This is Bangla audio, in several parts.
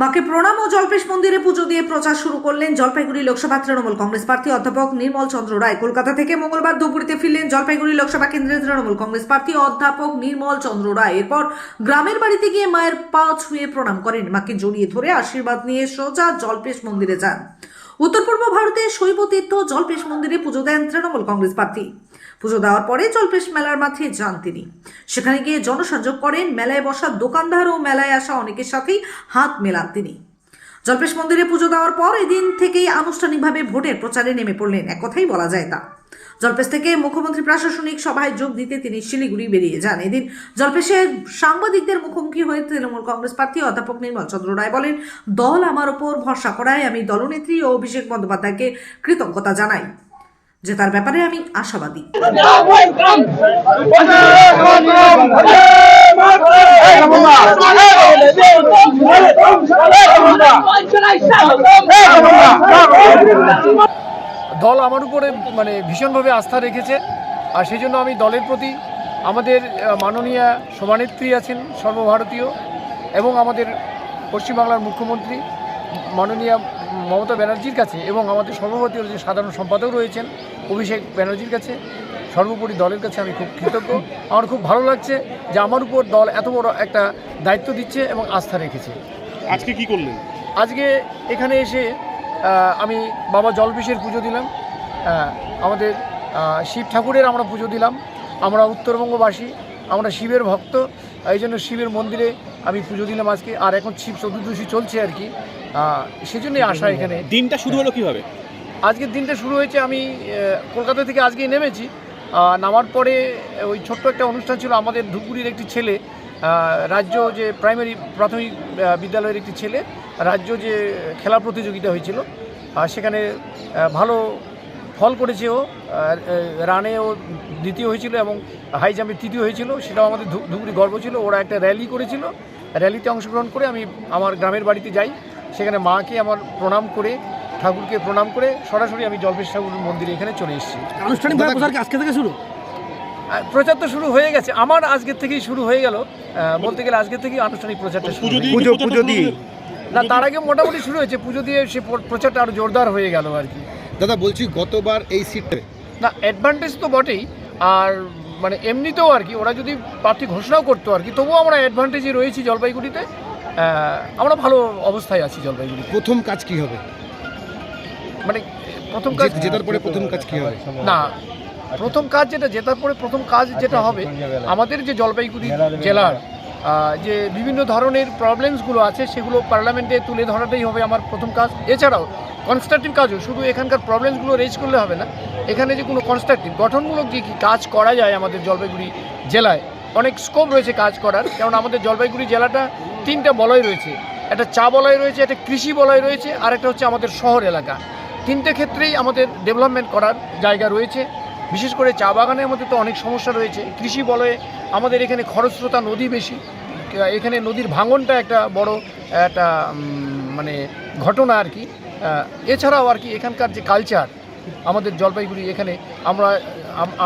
মাকে প্রণাম ও জল্পেশ মন্দিরে পুজো দিয়ে প্রচার শুরু করলেন জলপাইগুড়ি লোকসভা তৃণমূল কংগ্রেস প্রার্থী অধ্যাপক নির্মল চন্দ্র রায়। কলকাতা থেকে মঙ্গলবার দুপুরিতে ফিরলেন জলপাইগুড়ি লোকসভা কেন্দ্রের তৃণমূল কংগ্রেস প্রার্থী অধ্যাপক নির্মল চন্দ্র রায়। এরপর গ্রামের বাড়িতে গিয়ে মায়ের পা ছুঁয়ে প্রণাম করেন। মাকে জড়িয়ে ধরে আশীর্বাদ নিয়ে সোজা জল্পেশ মন্দিরে যান। উত্তর পূর্ব ভারতের শৈব তীর্থ, জলপেশ মন্দিরে পুজো দেন তৃণমূল কংগ্রেস প্রার্থী। পুজো দেওয়ার পরে জলপেশ মেলার মাঠে যান তিনি। সেখানে গিয়ে জনসংযোগ করেন, মেলায় বসা দোকানদার ও মেলায় আসা অনেকের সাথেই হাত মেলান তিনি। জল্পেশ মন্দিরে পুজো দেওয়ার পর এদিন থেকেই আনুষ্ঠানিকভাবে ভোটের প্রচারে নেমে পড়লেন, এক কথাই বলা যায় তা। জলপেশ থেকে মুখ্যমন্ত্রী প্রশাসনিক সভায় যোগ দিতে তিনি শিলিগুড়ি বেরিয়ে যান এদিন জলপেশের সাংবাদিকদের মুখোমুখি হয়ে তৃণমূল কংগ্রেস প্রার্থী অধ্যাপক নির্মল চন্দ্র রায় বলেন দল আমার ওপর ভরসা করায় আমি দলনেত্রী ও অভিষেক বন্দ্যোপাধ্যায়কে কৃতজ্ঞতা জানাই যে তার ব্যাপারে আমি আশাবাদী দল আমার উপরে মানে ভীষণভাবে আস্থা রেখেছে। আর সেই জন্য আমি দলের প্রতি আমাদের মাননীয়া সভানেত্রী আছেন সর্বভারতীয় এবং আমাদের পশ্চিমবাংলার মুখ্যমন্ত্রী মাননীয়া মমতা ব্যানার্জির কাছে এবং আমাদের সর্বভারতীয় যে সাধারণ সম্পাদক রয়েছেন অভিষেক ব্যানার্জির কাছে সর্বোপরি দলের কাছে আমি খুব কৃতজ্ঞ। আমার খুব ভালো লাগছে যে আমার উপর দল এত বড় একটা দায়িত্ব দিচ্ছে এবং আস্থা রেখেছে। আজকে কি করলেন? আজকে এখানে এসে আমি বাবা জলবিশের পুজো দিলাম। আহ, আমাদের শিব ঠাকুরের আমরা পুজো দিলাম। আমরা উত্তরবঙ্গবাসী আমরা শিবের ভক্ত। এই জন্য শিবের মন্দিরে আমি পুজো দিলাম আজকে। আর এখন শিব চতুর্দশী চলছে আর কি। সেই সেজন্যই আসা এখানে। দিনটা শুরু হলো কীভাবে? আজকের দিনটা শুরু হয়েছে আমি কলকাতা থেকে আজকেই নেমেছি। নামার পরে ওই ছোট্ট একটা অনুষ্ঠান ছিল আমাদের ধুপগুড়ির একটি ছেলে রাজ্য যে প্রাইমারি প্রাথমিক বিদ্যালয়ের একটি ছেলে, রাজ্য যে খেলা প্রতিযোগিতা হয়েছিল সেখানে ভালো ফল করেছে ও রানে ও দ্বিতীয় হয়েছিল এবং হাই জাম্পে তৃতীয় হয়েছিল, সেটাও আমাদের ধু- ধুপগুড়ি গর্ব ছিল, ওরা একটা র্যালি করেছিল র্যালিতে অংশগ্রহণ করে আমি আমার গ্রামের বাড়িতে যাই, সেখানে মাকে আমার প্রণাম করে ঠাকুরকে প্রণাম করে সরাসরি আমি জলপেশ ঠাকুর মন্দিরে এখানে চলে এসেছি। আনুষ্ঠানিক প্রচার আজকে থেকে শুরু? আর প্রচার তো শুরু হয়ে গেছে। আমার আজকের থেকেই শুরু হয়ে গেল। বলতে গেলে আজকের থেকেই আনুষ্ঠানিক প্রচারটা শুরু পুজো দিয়ে পুজো পুজো দিয়ে। না তার আগে মোটামুটি শুরু হয়েছে। পুজো দিয়ে সে প্রচারটা আরও জোরদার হয়ে গেল আর কি। দাদা বলছি গতবার এই সিটে না অ্যাডভান্টেজ তো বটেই। আর মানে এমনিতেও আর কি ওরা যদি প্রার্থী ঘোষণাও করতো আর কি তবুও আমরা অ্যাডভান্টেজে রয়েছি জলপাইগুড়িতে। আমরা ভালো অবস্থায় আছি জলপাইগুড়ি প্রথম কাজ কি হবে? মানে প্রথম কাজ জেতার পরে প্রথম কাজ কি হবে? না প্রথম কাজ যেটা জেতার পরে প্রথম কাজ যেটা হবে আমাদের যে জলপাইগুড়ি জেলার যে বিভিন্ন ধরনের প্রবলেমসগুলো আছে সেগুলো পার্লামেন্টে তুলে ধরাটাই হবে আমার প্রথম কাজ। এছাড়াও কনস্ট্রাকটিভ কাজও শুধু এখানকার প্রবলেমসগুলো রেজ করলে হবে না এখানে যে কোনো কনস্ট্রাকটিভ গঠনমূলক যে কি কাজ করা যায় আমাদের জলপাইগুড়ি জেলায় অনেক স্কোপ রয়েছে কাজ করার কারণ আমাদের জলপাইগুড়ি জেলাটা তিনটা বলয় রয়েছে একটা চা বলয় রয়েছে একটা কৃষি বলয় রয়েছে আর একটা হচ্ছে আমাদের শহর এলাকা। তিনটে ক্ষেত্রেই আমাদের ডেভেলপমেন্ট করার জায়গা রয়েছে। বিশেষ করে চা বাগানের মধ্যে তো অনেক সমস্যা রয়েছে। কৃষি বলয়ে আমাদের এখানে খরস্রোতা নদী বেশি। এখানে নদীর ভাঙনটা একটা বড়, একটা মানে ঘটনা আর কি। এছাড়াও আর কি এখানকার যে কালচার আমাদের জলপাইগুড়ি এখানে, আমরা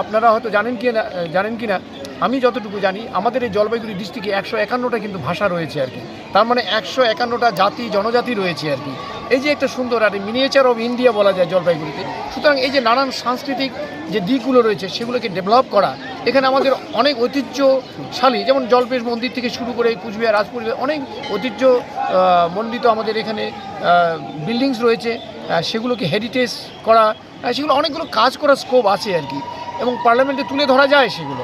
আপনারা হয়তো জানেন কি না জানেন কি না আমি যতটুকু জানি, আমাদের এই জলপাইগুড়ি ডিস্ট্রিক্টে একশো একান্নটা কিন্তু ভাষা রয়েছে আর কি। তার মানে একশো একান্নটা জাতি, জনজাতি রয়েছে আর কি। এই যে একটা সুন্দর আর মিনিয়েচার অফ ইন্ডিয়া বলা যায় জলপাইগুড়িতে। সুতরাং এই যে নানান সাংস্কৃতিক যে দিকগুলো রয়েছে সেগুলোকে ডেভেলপ করা এখানে আমাদের অনেক ঐতিহ্যশালী যেমন জলপেশ মন্দির থেকে শুরু করে কুচবিহার রাজপুর অনেক ঐতিহ্য মণ্ডিত আমাদের এখানে বিল্ডিংস রয়েছে সেগুলোকে হেরিটেজ করা সেগুলো অনেকগুলো কাজ করার স্কোপ আছে আর কি। এবং পার্লামেন্টে তুলে ধরা যায় সেগুলো।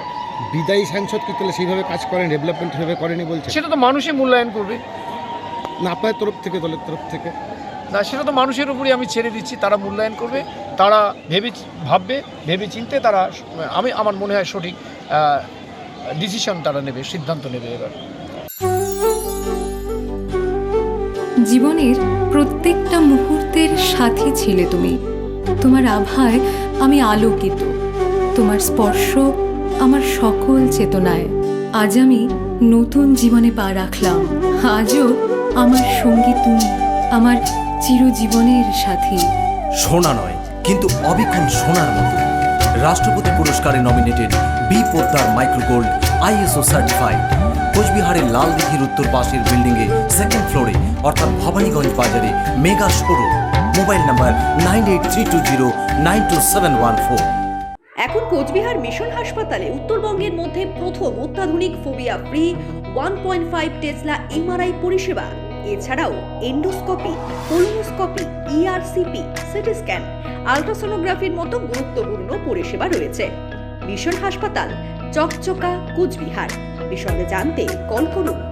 বিদায়ী সাংসদ কি তাহলে সেইভাবে কাজ করেন ডেভেলপমেন্ট সেভাবে করেনি বলছে সেটা তো মানুষই মূল্যায়ন করবে। না আপনার তরফ থেকে দলের তরফ থেকে। না, সেটা তো মানুষের উপরই আমি ছেড়ে দিচ্ছি, তারা মূল্যায়ন করবে, তারা ভেবে ভাববে, ভেবে চিনতে তারা আমি, আমার মনে হয় সঠিক ডিসিশন তারা নেবে, সিদ্ধান্ত নেবে এবার। জীবনের প্রত্যেকটা মুহূর্তের সাথী ছিলে তুমি। তোমার আভায় আমি আলোকিত। তোমার স্পর্শ আমার সকল চেতনায়। আজ আমি নতুন জীবনে পা রাখলাম। আজও আমার সঙ্গী তুমি, আমার চিরজীবনের সাথী। সোনা নয় কিন্তু অবিক্ষণ সোনার মতো। রাষ্ট্রপতি পুরস্কারে nominated B Poddar Microgold ISO certified কোচবিহারের লাল দিঘির উত্তর পাশের বিল্ডিংয়ে সেকেন্ড ফ্লোরে অর্থাৎ ভবানীগঞ্জ বাজারে mega showroom mobile number nine eight three two zero nine two seven one four এখন কোচবিহার মিশন হাসপাতালে উত্তরবঙ্গের মধ্যে প্রথম অত্যাধুনিক phobia free one point five tesla MRI পরিষেবা। এছাড়াও endoscopy colonoscopy ERCP CT scan আলট্রাসোনোগ্রাফির মতো গুরুত্বপূর্ণ পরিষেবা রয়েছে। মিশন হাসপাতাল, চকচকা, কুচবিহার। বিষয়ে জানতে কল করুন।